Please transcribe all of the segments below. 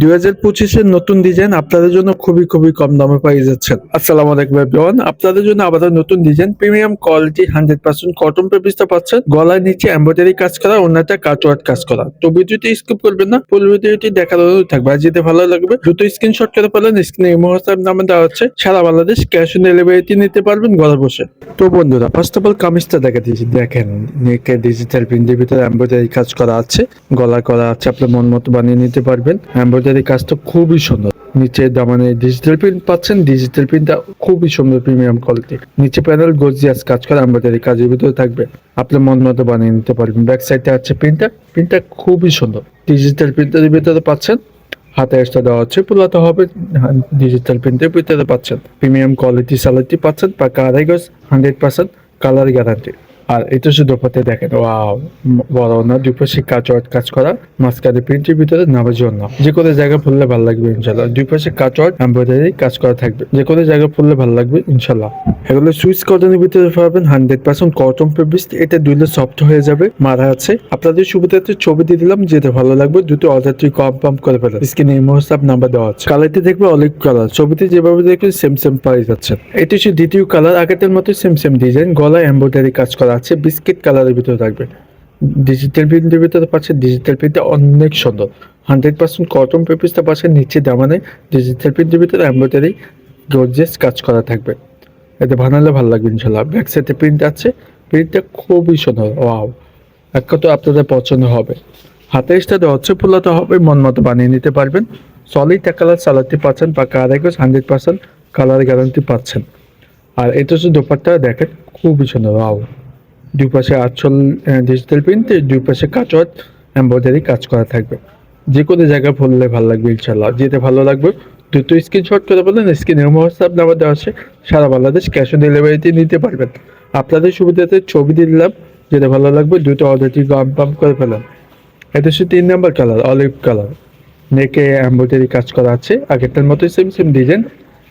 দুই হাজার পঁচিশের নতুন ডিজাইন আপনাদের জন্য খুবই খুবই কম দামে পেয়ে যাচ্ছেন। আসসালামু আলাইকুম এভরিওয়ান আপনাদের জন্য আবার নতুন design premium quality hundred percent cotton পেপিসটা পাচ্ছেন। গলার নিচে এমব্রয়ডারি কাজ করা অন্যটা কাটওয়ার্ড কাজ করা। তো ভিডিওটি স্কিপ করবেন না ফুল ভিডিওটি দেখার অনুরোধ থাকবে। আর যেতে ভালো লাগবে, দ্রুত স্ক্রিনশট করে পারেন স্ক্রিনে হোয়াটসঅ্যাপ নামে দেওয়া হচ্ছে সারা বাংলাদেশ ক্যাশ অন ডেলিভারিটি নিতে পারবেন ঘরে বসে। তো বন্ধুরা ফার্স্ট অফ অল কামিজটা দেখা দিয়েছি দেখেন, নেকে ডিজিটাল প্রিন্টের ভিতরে এমব্রয়ডারি কাজ করা আছে, গলা করা আছে আপনার মন মতো বানিয়ে নিতে পারবেন। এমব্রয়ডারি কাজটা খুবই সুন্দর। নিচে দামানে ডিজিটাল প্রিন্ট পাচ্ছেন ডিজিটাল প্রিন্টটা খুবই সুন্দর প্রিমিয়াম কোয়ালিটি নিচে প্যানেল গর্জিয়াস কাজ করা এমব্রয়ডারি কাজের ভিতরে থাকবে। আপনার মন মতো বানিয়ে নিতে পারবেন। ব্যাক সাইডে আছে প্রিন্টটা প্রিন্টটা খুবই সুন্দর। ডিজিটাল প্রিন্টের ভিতরে পাচ্ছেন। হাতে এক্সট্রা দেওয়া হচ্ছে। পুরোটা হবে। ডিজিটাল প্রিন্টের ভিতরে পাচ্ছেন। প্রিমিয়াম কোয়ালিটি স্যালারি পাচ্ছেন। পাকা আড়াই গজ হান্ড্রেড পার্সেন্ট কালার গ্যারান্টি আর এটা শুধু পাতে দেখেন, ওয়াও, বড় না, দুপাশে কাজ কাজ করা, মাঝখানে প্রিন্টের ভিতরে নামার জন্য। যে কোনো জায়গায় ফুললে ভালো লাগবে ইনশাল্লাহ দুই পাশে কাজ এমব্রয়ডারি কাজ করা থাকবে। যে কোনো জায়গায় ফুললে ভালো লাগবে ইনশাল্লাহ এগুলো সুইচ কটনের ভিতরে পাবেন, হান্ড্রেড পার্সেন্ট কটন পেপিস এটা দুইলে সফট হয়ে যাবে, মারা আছে। আপনাদের সুবিধাতে ছবি দিয়ে দিলাম, যেটা ভালো লাগবে, দুটো অর্ডারটি কনফার্ম করে ফেলেন। স্ক্রিনে হোয়াটসঅ্যাপ নাম্বার দেওয়া আছে। কালারটি দেখবে অলিভ কালার। ছবিতে যেভাবে দেখবেন সেম সেম পাই যাচ্ছে। এটি হচ্ছে দ্বিতীয় কালার আগের মতো সেম সেম ডিজাইন গলায় এমব্রয়ডারি কাজ করা আছে বিস্কিট কালারের ভিতরে থাকবে। ডিজিটাল প্রিন্টের ভিতরে পাচ্ছে ডিজিটাল প্রিন্টটা অনেক সুন্দর। হান্ড্রেড পার্সেন্ট কটন পেপিসটা পাচ্ছে নিচে দামানে ডিজিটাল প্রিন্টের ভিতরে এমব্রয়ডারি গর্জিয়াস কাজ করা থাকবে। এতে বানালে ভালো লাগবে ইনশাল্লাহ ব্যাক সাইডে প্রিন্ট আছে। প্রিন্টটা খুবই সুন্দর। ওয়াও এক তো আপনাদের পছন্দ হবে। হাতে এসটা হচ্ছে ফুলাতে হবে, মন মতো বানিয়ে নিতে পারবেন। সলিড এক কালার সালাডটি পাচ্ছেন পাকা আড়াই গজ হান্ড্রেড পার্সেন্ট কালার গ্যারান্টি পাচ্ছেন। আর এটা হচ্ছে দোপারটা দেখেন, খুবই সুন্দর। ওয়াও দুই পাশে ডিজিটাল প্রিন্ট দুই পাশে কাচত এম্ব্রয়ডারি কাজ করা থাকবে। যে কোনো জায়গায় পড়লে ভালো লাগবে ইনশাল্লাহ যেতে ভালো লাগবে দুটো স্ক্রিনশট করে বলেন স্ক্রিনের হোয়াটসঅ্যাপ নাম্বার দেওয়া আছে। সারা বাংলাদেশ ক্যাশ অন ডেলিভারিতে নিতে পারবেন। আপনাদের সুবিধাতে ছবি দিলাম যেটা ভালো লাগবে দুটো অর্ডারটি কনফার্ম করে ফেলাম এটা হচ্ছে তিন নাম্বার কালার অলিভ কালার নেকে এম্ব্রয়ডারি কাজ করা আছে, আগেরটার মতোই সেম সেম ডিজাইন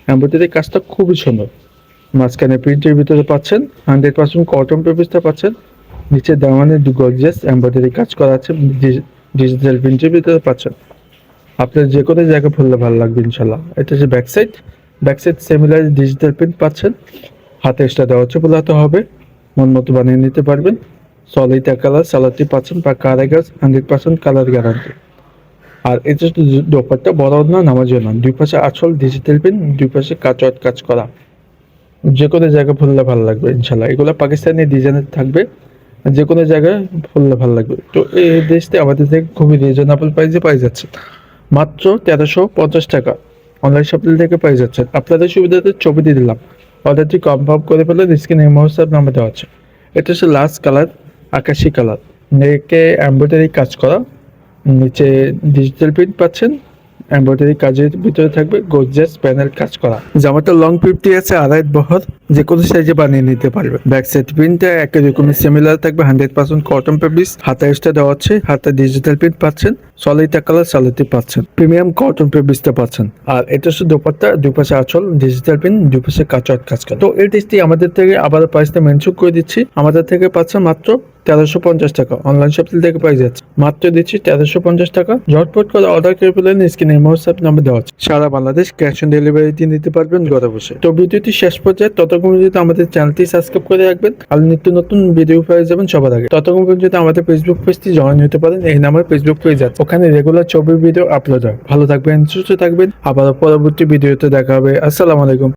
এম্ব্রয়ডারি কাজটা খুবই সুন্দর। মাঝখানে প্রিন্টের ভিতরে পাচ্ছেন হান্ড্রেড পার্সেন্ট কটন পেপিসটা পাচ্ছেন, নিচে দামানে দু গর্জিয়াস এম্ব্রয়ডারি কাজ করা আছে ডিজিটাল প্রিন্টের ভিতরে পাচ্ছেন। আপনার যে কোনো জায়গায় ফুললে ভালো লাগবে ইনশাল্লাহ এটা হচ্ছে back side back side similar digital print পাচ্ছেন। হাতে এক্সট্রা দেওয়া হচ্ছে বোলাতে হবে, মন মতো বানিয়ে নিতে পারবেন। সলিটা কালার সালাডটি পাচ্ছেন বা কারাগাস হান্ড্রেড পার্সেন্ট কালার গ্যারান্টি আর এটা দোপারটা বড় না নামার জন্য দুই পাশে আঁচল ডিজিটাল প্রিন্ট দুই পাশে কাঁচট কাজ করা। যে কোনো জায়গায় ফুললে ভালো লাগবে, ইনশাল্লাহ। এগুলো পাকিস্তানি ডিজাইনের থাকবে যে কোনো জায়গায় ফুললে ভালো লাগবে। তো এই দেশটি আমাদের থেকে খুবই রিজনেবল প্রাইসে পাই যাচ্ছে। মাত্র তেরোশো পঞ্চাশ টাকা। অনলাইন শপিং থেকে পাই যাচ্ছে। আপনাদের সুবিধাতে ছবি দিয়ে দিলাম। অর্ডারটি কনফার্ম করে ফেলে স্ক্রিনে হোয়াটসঅ্যাপ নাম্বার দেওয়া আছে। এটা হচ্ছে লাস্ট কালার আকাশি কালার নেকে এমব্রয়ডারি কাজ করা। নিচে ডিজিটাল প্রিন্ট পাচ্ছেন। এমব্রয়ডারি কাজের ভিতরে থাকবে গর্জিয়াস প্যানেল কাজ করা। জামাটা লং ফিফটি আছে আড়াই বহর। যে কোনো সাইজে বানিয়ে নিতে পারবে। ব্যাক সাইড প্রিন্টটা একই রকমের সিমিলার থাকবে হান্ড্রেড পার্সেন্ট কটন পেপিস হাতে এক্সট্রা দেওয়া আছে, হাতে ডিজিটাল প্রিন্ট পাচ্ছেন সলিটা কালার সালিটি পাচ্ছেন প্রিমিয়াম কটন পেপিসটা পাচ্ছেন। আর এটা হচ্ছে দোপাট্টা দুই পাশে আঁচল ডিজিটাল প্রিন্ট দুই পাশে কাঁচা কাজ করা। তো এই টেস্টটি আমাদের থেকে আবার প্রাইসটা মেনশন করে দিচ্ছি। আমাদের থেকে পাচ্ছেন মাত্র তেরোশো পঞ্চাশ টাকা। অনলাইন শপিং থেকে পাই যাচ্ছে। মাত্র দিচ্ছি তেরোশো পঞ্চাশ টাকা। ঝটপট করে অর্ডার করে ফেলেন স্ক্রিনে হোয়াটসঅ্যাপ নাম্বার দেওয়া আছে। সারা বাংলাদেশ ক্যাশ অন ডেলিভারি দিয়ে নিতে পারবেন ঘরে বসে তো ভিডিওটি শেষ পর্যায়ে ততক্ষণ পর্যন্ত আমাদের চ্যানেলটি সাবস্ক্রাইব করে রাখবেন আর নিত্য নতুন ভিডিও পেয়ে যাবেন সবার আগে। ততক্ষণ পর্যন্ত আমাদের ফেসবুক পেজটি জয়েন হতে পারেন, এই নামের ফেসবুক পেজ আছে। ওখানে রেগুলার ছবি ভিডিও আপলোড হয়। ভালো থাকবেন, সুস্থ থাকবেন। আবার পরবর্তী ভিডিওতে দেখা হবে। আসসালামু আলাইকুম।